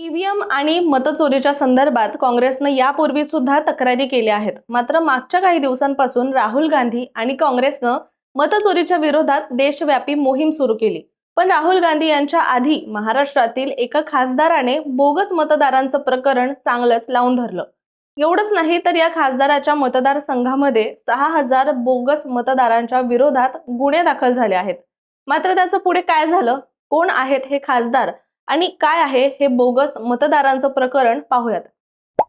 EVM आणि मतचोरीच्या संदर्भात काँग्रेसनं यापूर्वी सुद्धा तक्रारी केल्या आहेत. मात्र मागच्या काही दिवसांपासून राहुल गांधी आणि काँग्रेसनं मतचोरीच्या विरोधात देशव्यापी मोहीम सुरू केली. पण राहुल गांधी यांच्या आधी महाराष्ट्रातील एका खासदाराने बोगस मतदारांचं प्रकरण चांगलंच लावून धरलं. एवढंच नाही तर या खासदाराच्या मतदारसंघामध्ये सहा हजार बोगस मतदारांच्या विरोधात गुन्हे दाखल झाले आहेत. मात्र त्याचं पुढे काय झालं? कोण आहेत हे खासदार? आणि काय आहे हे बोगस मतदारांचं प्रकरण पाहूयात.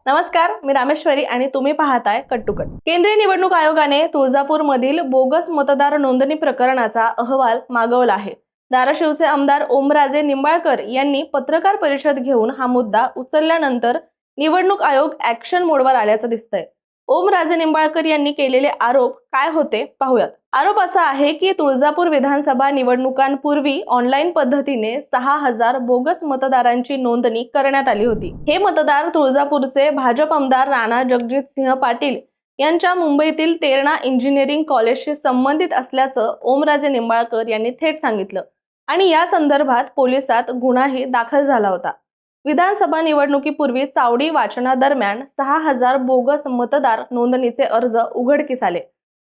नमस्कार मी रामेश्वरी आणि तुम्ही पाहताय कट टू कट केंद्रीय निवडणूक आयोगाने तुळजापूरमधील बोगस मतदार नोंदणी प्रकरणाचा अहवाल मागवला आहे. धाराशिवचे आमदार ओमराजे निंबाळकर यांनी पत्रकार परिषद घेऊन हा मुद्दा उचलल्यानंतर निवडणूक आयोग ऍक्शन मोडवर आल्याचं दिसतंय. ओमराजे निंबाळकर यांनी केलेले आरोप काय होते पाहूयात. आरोप असा आहे की तुळजापूर विधानसभा निवडणुकांपूर्वी ऑनलाईन पद्धतीने सहा हजार बोगस मतदारांची नोंदणी करण्यात आली होती. हे मतदार तुळजापूरचे भाजप आमदार राणा जगजित सिंह पाटील यांच्या मुंबईतील तेरणा इंजिनिअरिंग कॉलेजशी संबंधित असल्याचं ओमराजे निंबाळकर यांनी थेट सांगितलं आणि या संदर्भात पोलिसात गुन्हाही दाखल झाला होता. विधानसभा निवडणुकीपूर्वी चावडी वाचनादरम्यान सहा हजार बोगस मतदार नोंदणीचे अर्ज उघडकीस आले.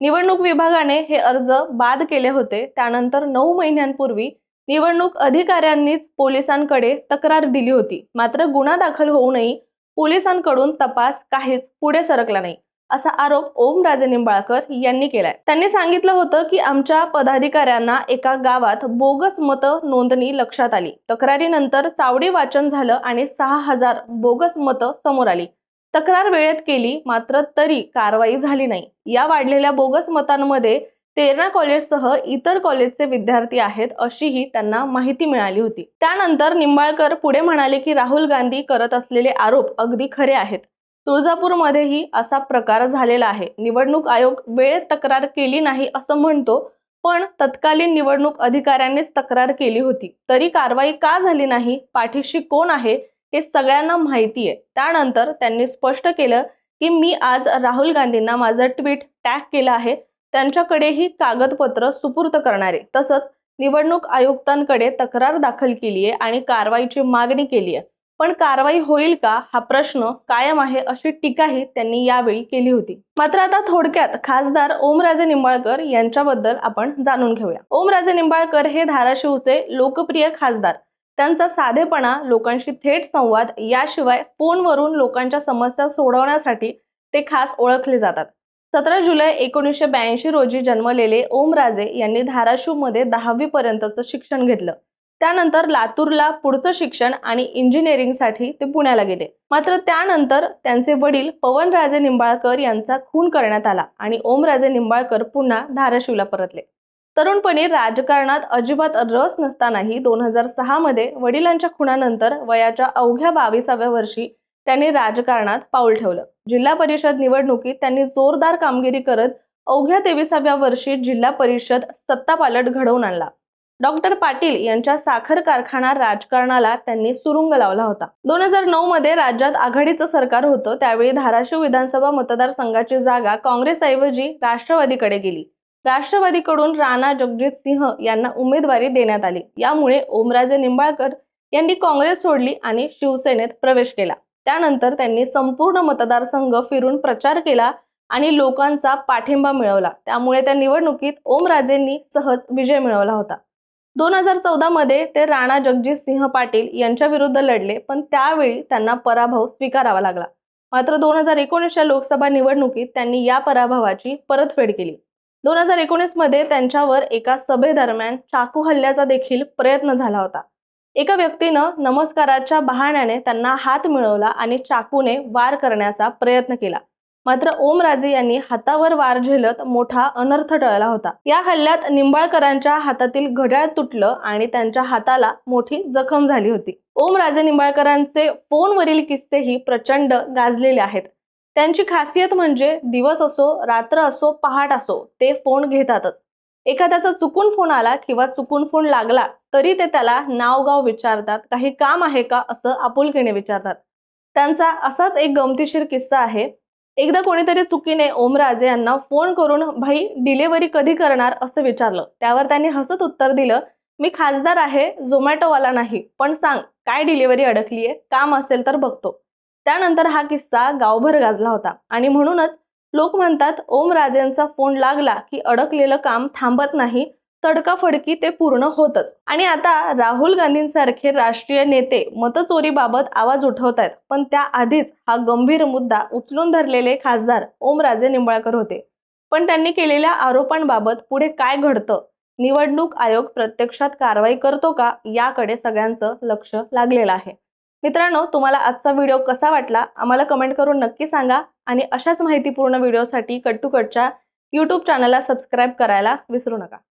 निवडणूक विभागाने हे अर्ज बाद केले होते. त्यानंतर नऊ महिन्यांपूर्वी निवडणूक अधिकाऱ्यांनीच पोलिसांकडे तक्रार दिली होती. मात्र गुन्हा दाखल होऊनही पोलिसांकडून तपास काहीच पुढे सरकला नाही असा आरोप ओमराजे निंबाळकर यांनी केलाय. त्यांनी सांगितलं होतं की आमच्या पदाधिकाऱ्यांना एका गावात बोगस मत नोंदणी लक्षात आली. तक्रारीनंतर चावडी वाचन झालं आणि सहा हजार बोगस मतं समोर आली. तक्रार वेळेत केली मात्र तरी कारवाई झाली नाही. या वाढलेल्या बोगस मतांमध्ये तेरणा कॉलेजसह इतर कॉलेजचे विद्यार्थी आहेत अशीही त्यांना माहिती मिळाली होती. त्यानंतर निंबाळकर पुढे म्हणाले की राहुल गांधी करत असलेले आरोप अगदी खरे आहेत. तुळजापूरमध्येही असा प्रकार झालेला आहे. निवडणूक आयोग वेळेत तक्रार केली नाही असं म्हणतो पण तत्कालीन निवडणूक अधिकाऱ्यांनीच तक्रार केली होती. तरी कारवाई का झाली नाही? पाठीशी कोण आहे? हे सगळ्यांना माहिती आहे त्यानंतर त्यांनी स्पष्ट केलं की मी आज राहुल गांधींना माझं ट्विट टॅग केलं आहे. त्यांच्याकडेही कागदपत्र सुपूर्त करणारे तसंच निवडणूक आयुक्तांकडे तक्रार दाखल केली आहे आणि कारवाईची मागणी केली आहे पण कारवाई होईल का? हा प्रश्न कायम आहे अशी टीकाही त्यांनी यावेळी केली होती. मात्र आता थोडक्यात खासदार ओमराजे निंबाळकर यांच्याबद्दल आपण जाणून घेऊया. ओमराजे निंबाळकर हे धाराशिवचे लोकप्रिय खासदार. त्यांचा साधेपणा लोकांशी थेट संवाद याशिवाय फोनवरून लोकांच्या समस्या सोडवण्यासाठी ते खास ओळखले जातात. सतरा जुलै एकोणीसशे ब्याऐंशी रोजी जन्मलेले ओमराजे यांनी धाराशिवमध्ये दहावी पर्यंतचं शिक्षण घेतलं. त्यानंतर लातूरला पुढचं शिक्षण आणि इंजिनिअरिंगसाठी ते पुण्याला गेले. मात्र त्यानंतर त्यांचे वडील पवनराजे निंबाळकर यांचा खून करण्यात आला आणि ओमराजे निंबाळकर पुन्हा धाराशिवला परतले. तरुणपणी राजकारणात अजिबात रस नसतानाही दोन हजार सहा मध्ये वडिलांच्या खुनानंतर वयाच्या अवघ्या बावीसाव्या वर्षी त्यांनी राजकारणात पाऊल ठेवलं. जिल्हा परिषद निवडणुकीत त्यांनी जोरदार कामगिरी करत अवघ्या तेविसाव्या वर्षी जिल्हा परिषद सत्तापालट घडवून आणला. डॉक्टर पाटील यांच्या साखर कारखाना राजकारणाला त्यांनी सुरुंग लावला होता. दोन हजार नऊ मध्ये राज्यात आघाडीचं सरकार होतं त्यावेळी धाराशिव विधानसभा मतदारसंघाची जागा काँग्रेसऐवजी राष्ट्रवादीकडे गेली. राष्ट्रवादीकडून राणा जगजित सिंह यांना उमेदवारी देण्यात आली. यामुळे ओमराजे निंबाळकर यांनी काँग्रेस सोडली आणि शिवसेनेत प्रवेश केला. त्यानंतर त्यांनी संपूर्ण मतदारसंघ फिरून प्रचार केला आणि लोकांचा पाठिंबा मिळवला. त्यामुळे त्या निवडणुकीत ओमराजेंनी सहज विजय मिळवला होता. दोन हजार चौदा मध्ये ते राणा जगजित सिंह पाटील यांच्या विरुद्ध लढले पण त्यावेळी त्यांना पराभव स्वीकारावा लागला. मात्र दोन हजार एकोणीसच्या लोकसभा निवडणुकीत त्यांनी या पराभवाची परतफेड केली. दोन हजार एकोणीसमध्ये त्यांच्यावर एका सभेदरम्यान चाकू हल्ल्याचा देखील प्रयत्न झाला होता. एका व्यक्तीनं नमस्काराच्या बहाण्याने त्यांना हात मिळवला आणि चाकूने वार करण्याचा प्रयत्न केला. मात्र ओमराजे यांनी हातावर वार झेलत मोठा अनर्थ टळला होता. या हल्ल्यात निंबाळकरांच्या हातातील घड्याळ तुटलं आणि त्यांच्या हाताला मोठी जखम झाली होती. ओमराजे निंबाळकरांचे फोनवरील किस्सेही प्रचंड गाजलेले आहेत. त्यांची खासियत म्हणजे दिवस असो रात्र असो पहाट असो ते फोन घेतातच. एखाद्याचा चुकून फोन आला किंवा चुकून फोन लागला तरी ते त्याला नावगाव विचारतात काही काम आहे का? असं आपुलकीने विचारतात. त्यांचा असाच एक गमतीशीर किस्सा आहे. एकदा कोणीतरी चुकीने ओमराजे यांना फोन करून भाई डिलेवरी कधी करणार? असं विचारलं. त्यावर त्यांनी हसत उत्तर दिलं मी खासदार आहे झोमॅटोवाला नाही पण सांग काय डिलिव्हरी अडकलीये? काम असेल तर बघतो. त्यानंतर हा किस्सा गावभर गाजला होता. आणि म्हणूनच लोक म्हणतात ओम राजेंचा फोन लागला की अडकलेलं काम थांबत नाही तडकाफडकी ते पूर्ण होतच. आणि आता राहुल गांधींसारखे राष्ट्रीय नेते मतचोरीबाबत आवाज उठवत आहेत पण त्याआधीच हा गंभीर मुद्दा उचलून धरलेले खासदार ओमराजे निंबाळकर होते. पण त्यांनी केलेल्या आरोपांबाबत पुढे काय घडतं? निवडणूक आयोग प्रत्यक्षात कारवाई करतो का? याकडे सगळ्यांचं लक्ष लागलेलं आहे. मित्रांनो तुम्हाला आजचा व्हिडिओ कसा वाटला? आम्हाला कमेंट करून नक्की सांगा आणि अशाच माहितीपूर्ण व्हिडिओसाठी कट टू कटच्या यूट्यूब चॅनलला सबस्क्राईब करायला विसरू नका.